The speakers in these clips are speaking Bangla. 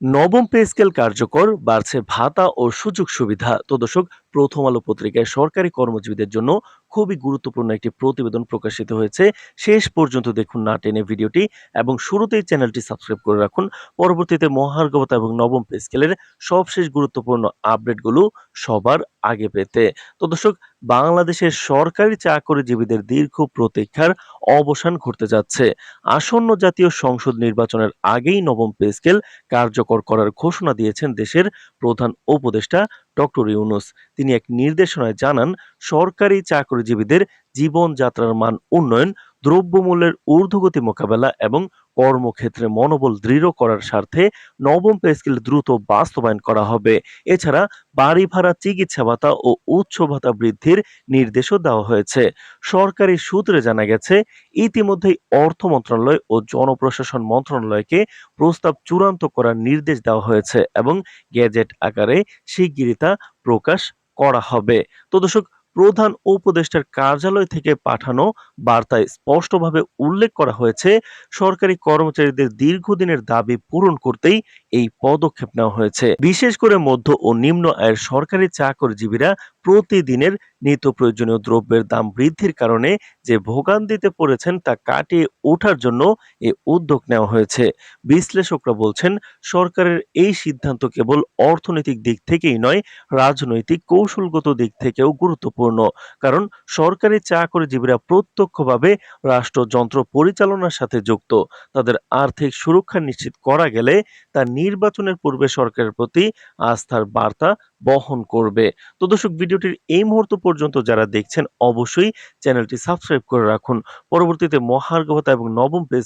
নবম পে স্কেল কার্যকর বাড়ছে ভাতা ও সুযোগ সুবিধা। তো দর্শক প্রথম আলো পত্রিকায় সরকারি কর্মজীবীদের জন্য খুবই গুরুত্বপূর্ণ একটি প্রতিবেদন প্রকাশিত হয়েছে। শেষ পর্যন্ত দেখুন না টেনে ভিডিওটি এবং শুরুতেই চ্যানেলটি সাবস্ক্রাইব করে রাখুন। পরবর্তীতে মহার্গবতা এবং নবম পে স্কেলের সবশেষ গুরুত্বপূর্ণ আপডেটগুলো সবার আগে পেতে। তো দর্শক, বাংলাদেশের সরকারি চাকরিজীবীদের দীর্ঘ প্রতীক্ষার অবসান ঘটতে যাচ্ছে। আসন্ন জাতীয় সংসদ নির্বাচনের আগেই নবম পে স্কেল কার্যকর করার ঘোষণা দিয়েছেন দেশের প্রধান উপদেষ্টা ডক্টর ইউনুস। তিনি এক নির্দেশনায় জানান সরকারি চাকরিজীবীদের জীবনযাত্রার মান উন্নয়ন দ্রব্যমূল্যের ঊর্ধ্বগতি মোকাবেলা এবং কর্মক্ষেত্রে মনোবল দৃঢ় করার স্বার্থে নবম পে স্কেল দ্রুত বাস্তবায়ন করা হবে। এছাড়া বাড়ি ভাড়া, চিকিৎসা ভাতা ও উচ্চ ভাতা বৃদ্ধির নির্দেশও দেওয়া হয়েছে। সরকারি সূত্রে জানা গেছে, ইতিমধ্যেই অর্থ মন্ত্রণালয় ও জনপ্রশাসন মন্ত্রণালয়কে প্রস্তাব চূড়ান্ত করার নির্দেশ দেওয়া হয়েছে এবং গেজেট আকারে শিগগিরই তা প্রকাশ করা হবে। তো দর্শক প্রধান উপদেষ্টার কার্যালয় থেকে পাঠানো বার্তায় স্পষ্টভাবে উল্লেখ করা হয়েছে, সরকারি কর্মচারীদের দীর্ঘদিনের দাবি পূরণ করতেই এই পদক্ষেপ নেওয়া হয়েছে। বিশেষ করে মধ্য ও নিম্ন আয়ের সরকারি চাকরিজীবীরা প্রতিদিনের নিত্য প্রয়োজনীয় দ্রব্যের দাম বৃদ্ধির কারণে যে ভোগান্তিতে পড়েছেন তা কাটিয়ে ওঠার জন্য এ উদ্যোগ নেওয়া হয়েছে। বিশ্লেষকরা বলছেন, সরকারের এই সিদ্ধান্ত কেবল অর্থনৈতিক দিক থেকেই নয়, রাজনৈতিক কৌশলগত দিক থেকেও গুরুত্বপূর্ণ। কারণ সরকারি চাকরিজীবীরা প্রত্যক্ষভাবে রাষ্ট্রযন্ত্র পরিচালনার সাথে যুক্ত। তাদের আর্থিক সুরক্ষা নিশ্চিত করা গেলে তা নির্বাচনের পূর্বে সরকারের প্রতি আস্থার বার্তা বহন করবে। তো দর্শক, ভিডিওটির এই মুহূর্ত পর্যন্ত যারা দেখছেন, অবশ্যই চ্যানেলটি সাবস্ক্রাইব করে রাখুন। পরবর্তীতে মহার্ঘবতা এবং নবম পে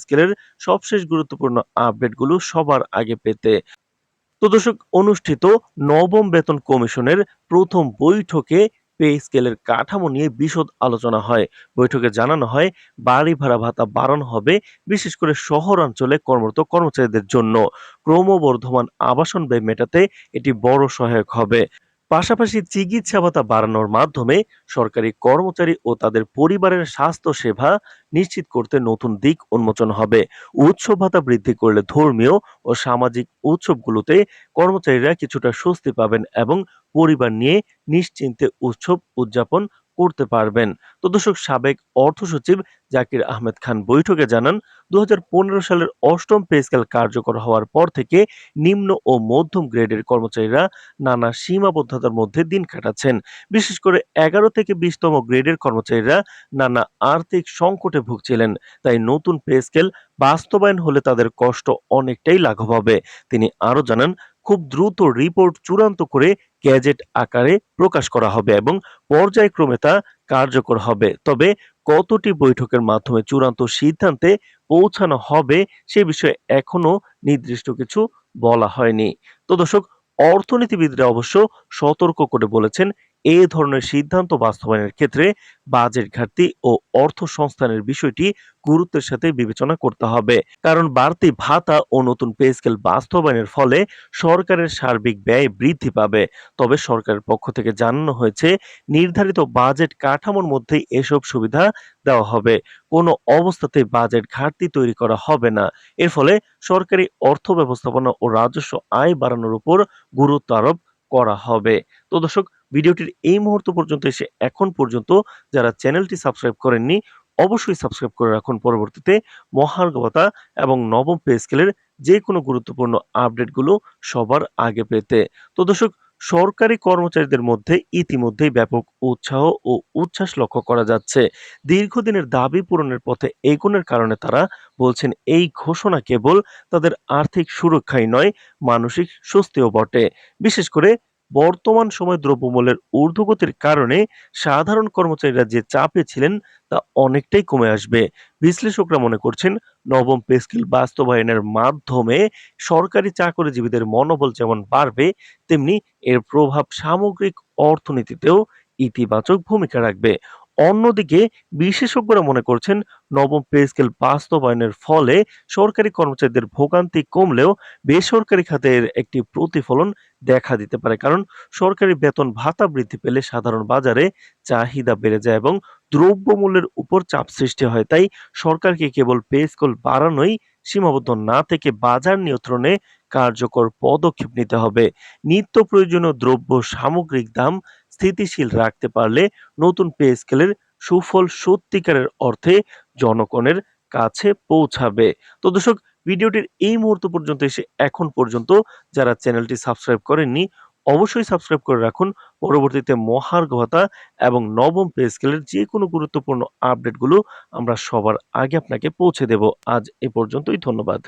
সবশেষ গুরুত্বপূর্ণ আপডেটগুলো সবার আগে পেতে। তো দর্শক, অনুষ্ঠিত নবম বেতন কমিশনের প্রথম বৈঠকে পে স্কেলের কাঠামো নিয়ে বিশদ আলোচনা হয়। বৈঠকে জানানো হয়, বাড়ি ভাড়া ভাতা বাড়ানো হবে, বিশেষ করে শহর অঞ্চলে কর্মরত কর্মচারীদের জন্য। ক্রমবর্ধমান আবাসন ব্যয় মেটাতে এটি বড় সহায়ক হবে। পাশাপাশি চিকিৎসা ভাতা বাড়ানোর মাধ্যমে সরকারি কর্মচারী ও তাদের পরিবারের স্বাস্থ্য সেবা নিশ্চিত করতে নতুন দিক উন্মোচন হবে। উৎসব ভাতা বৃদ্ধি করলে ধর্মীয় ও সামাজিক উৎসবগুলোতে কর্মচারীরা কিছুটা স্বস্তি পাবেন এবং পরিবার নিয়ে নিশ্চিন্তে উৎসব উদযাপন করতে পারবেন। তো দর্শক, সাবেক অর্থ সচিব জাকির আহমেদ খান বৈঠকে জানান দু হাজার পনেরো সালের অষ্টম পে স্কেল কার্যকর হওয়ার পর থেকে নিম্ন ও মধ্যম গ্রেডের কর্মচারীরা নানা সীমাবদ্ধতার মধ্যে দিন কাটাচ্ছেন। বিশেষ করে এগারো থেকে বিশতম গ্রেডের কর্মচারীরা নানা আর্থিক সংকটে ভুগছিলেন। তাই নতুন পে স্কেল বাস্তবায়ন হলে তাদের কষ্ট অনেকটাই লাঘব হবে। তিনি আরও জানান, খুব দ্রুত রিপোর্ট চূড়ান্ত করে গ্যাজেট আকারে প্রকাশ করা হবে এবং পর্যায়ক্রমে তা কার্যকর হবে। তবে কতটি বৈঠকের মাধ্যমে চূড়ান্ত সিদ্ধান্তে পৌঁছানো হবে সে বিষয়ে এখনও নির্দিষ্ট কিছু বলা হয়নি। তো দর্শক, অর্থনীতিবিদরা অবশ্য সতর্ক করে বলেছেন এ ধরনের সিদ্ধান্ত বাস্তবায়নের ক্ষেত্রে বাজেট ঘাটতি ও অর্থ সংস্থানের বিষয়টি গুরুত্বের সাথে বিবেচনা করতে হবে। কারণ বাড়তি ভাতা ও নতুন পে স্কেল বাস্তবায়নের ফলে সরকারের সার্বিক ব্যয় বৃদ্ধি পাবে। তবে সরকারের পক্ষ থেকে জানানো হয়েছে, নির্ধারিত বাজেট কাঠামোর মধ্যে এসব সুবিধা দেওয়া হবে। কোনো অবস্থাতে বাজেট ঘাটতি তৈরি করা হবে না। এর ফলে সরকারি অর্থ ব্যবস্থাপনা ও রাজস্ব আয় বাড়ানোর উপর গুরুত্ব আরোপ করা হবে। তো দর্শক ভিডিওটির এই মুহূর্ত পর্যন্ত এসে এখন পর্যন্ত যারা চ্যানেলটি সাবস্ক্রাইব করেননি, অবশ্যই সাবস্ক্রাইব করে রাখুন। পরবর্তীতে মহার্গবতা এবং নবম পে স্কেলের যে কোনো গুরুত্বপূর্ণ আপডেটগুলো সবার আগে পেতে। তো দর্শক, সরকারি কর্মচারীদের মধ্যে ইতিমধ্যেই ব্যাপক উৎসাহ ও উচ্ছ্বাস লক্ষ্য করা যাচ্ছে। দীর্ঘদিনের দাবি পূরণের পথে এগোনোর কারণে তারা বলছেন, এই ঘোষণা কেবল তাদের আর্থিক সুরক্ষাই নয়, মানসিক স্বস্তিও বটে। বিশেষ করে বর্তমান সময় দ্রব্যমূল্যের ঊর্ধ্বগতির কারণে সাধারণ কর্মচারীরা যে চাপে ছিলেন তা অনেকটাই কমে আসবে। বিশ্লেষকরা মনে করছেন, নবম পে স্কেল বাস্তবায়নের মাধ্যমে সরকারি চাকরিজীবীদের মনোবল যেমন বাড়বে, তেমনি এর প্রভাব সামগ্রিক অর্থনীতিতেও ইতিবাচক ভূমিকা রাখবে। অন্যদিকে বিশেষজ্ঞরা মনে করছেন নবম পে স্কেল বাস্তবায়নের ফলে সরকারি কর্মচারীদের ভোগান্তি কমলেও বেসরকারি খাতের একটি প্রতিফলন দেখা দিতে পারে, কারণ সরকারি বেতন ভাতা বৃদ্ধি পেলে সাধারণ বাজারে চাহিদা বেড়ে যায় এবং দ্রব্যমূল্যের উপর চাপ সৃষ্টি হয়। তাই সরকারকে কেবল পে স্কেল বাড়ানোই সীমাবদ্ধ না থেকে বাজার নিয়ন্ত্রণে কার্যকর পদক্ষেপ নিতে হবে। নিত্য প্রয়োজনীয় দ্রব্য সামগ্রিক দাম স্থিতিশীল রাখতে পারলে নতুন পে স্কেলের সুফল সত্যিকারের অর্থে জনগণের কাছে পৌঁছাবে। তো দর্শক, ভিডিওটির এই মুহূর্ত পর্যন্ত এসে এখন পর্যন্ত যারা চ্যানেলটি সাবস্ক্রাইব করেননি, অবশ্যই সাবস্ক্রাইব করে রাখুন। পরবর্তীতে মহার্ঘ এবং নবম পে স্কেলের যে কোনো গুরুত্বপূর্ণ আপডেটগুলো আমরা সবার আগে আপনাকে পৌঁছে দেব। আজ এ পর্যন্তই, ধন্যবাদ।